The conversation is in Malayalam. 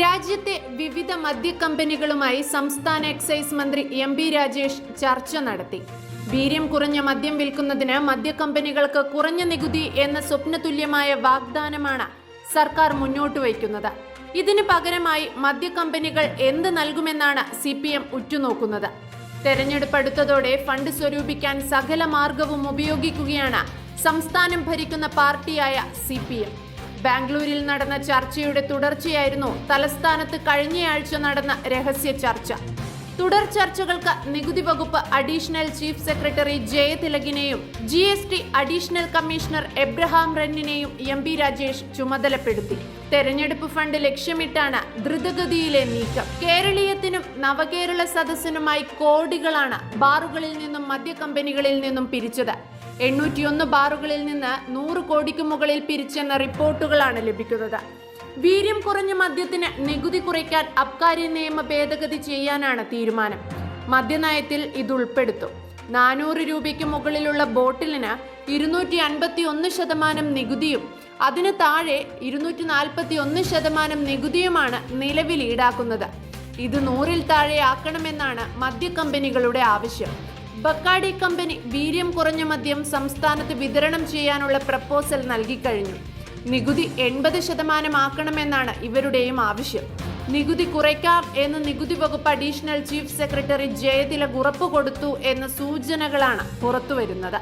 രാജ്യത്തെ വിവിധ മദ്യക്കമ്പനികളുമായി സംസ്ഥാന എക്സൈസ് മന്ത്രി എം പി രാജേഷ് ചർച്ച നടത്തി. വീര്യം കുറഞ്ഞ മദ്യം വിൽക്കുന്നതിന് മദ്യക്കമ്പനികൾക്ക് കുറഞ്ഞ നികുതി എന്ന സ്വപ്നതുല്യമായ വാഗ്ദാനമാണ് സർക്കാർ മുന്നോട്ട് വയ്ക്കുന്നത്. ഇതിന് പകരമായി മദ്യക്കമ്പനികൾ എന്ത് നൽകുമെന്നാണ് സി പി എം ഉറ്റുനോക്കുന്നത്. തെരഞ്ഞെടുപ്പ് അടുത്തതോടെ ഫണ്ട് സ്വരൂപിക്കാൻ സകല മാർഗവും ഉപയോഗിക്കുകയാണ് സംസ്ഥാനം ഭരിക്കുന്ന പാർട്ടിയായ സി പി എം ബാംഗ്ലൂരിൽ നടന്ന ചർച്ചയുടെ തുടർച്ചയായിരുന്നു തലസ്ഥാനത്ത് കഴിഞ്ഞയാഴ്ച നടന്ന രഹസ്യ ചർച്ച. തുടർ ചർച്ചകൾക്ക് നികുതി വകുപ്പ് additional chief secretary ജയതിലകിനെയും G S T additional commissioner Abraham റെന്നിനെയും M P Rajesh ചുമതലപ്പെടുത്തി. തെരഞ്ഞെടുപ്പ് ഫണ്ട് ലക്ഷ്യമിട്ടാണ് ദ്രുതഗതിയിലെ നീക്കം. കേരളീയത്തിനും നവകേരള സദസ്സിനുമായി കോടികളാണ് ബാറുകളിൽ നിന്നും മദ്യ കമ്പനികളിൽ നിന്നും പിരിച്ചത്. എണ്ണൂറ്റിയൊന്ന് ബാറുകളിൽ നിന്ന് നൂറ് കോടിക്ക് മുകളിൽ പിരിച്ചെന്ന റിപ്പോർട്ടുകളാണ് ലഭിക്കുന്നത്. വീര്യം കുറഞ്ഞ മദ്യത്തിന് നികുതി കുറയ്ക്കാൻ അബ്കാരി നിയമ ഭേദഗതി ചെയ്യാനാണ് തീരുമാനം. മദ്യനയത്തിൽ ഇത് ഉൾപ്പെടുത്തും നാനൂറ് രൂപയ്ക്ക് മുകളിലുള്ള ബോട്ടിലിന് ഇരുന്നൂറ്റി അൻപത്തി ഒന്ന് ശതമാനം നികുതിയും അതിന് താഴെ ഇരുന്നൂറ്റി നാൽപ്പത്തി ഒന്ന് ശതമാനം നികുതിയുമാണ് നിലവിൽ ഈടാക്കുന്നത്. ഇത് നൂറിൽ താഴെയാക്കണമെന്നാണ് മദ്യക്കമ്പനികളുടെ ആവശ്യം. ബക്കാഡി കമ്പനി വീര്യം കുറഞ്ഞ മദ്യം സംസ്ഥാനത്ത് വിതരണം ചെയ്യാനുള്ള പ്രപ്പോസൽ നൽകിക്കഴിഞ്ഞു നികുതി എൺപത് ശതമാനമാക്കണമെന്നാണ് ഇവരുടെയും ആവശ്യം. നികുതി കുറയ്ക്കാം എന്ന് നികുതി വകുപ്പ് അഡീഷണൽ ചീഫ് സെക്രട്ടറി ജയതിലക് ഉറപ്പുകൊടുത്തു എന്ന സൂചനകളാണ് പുറത്തുവരുന്നത്.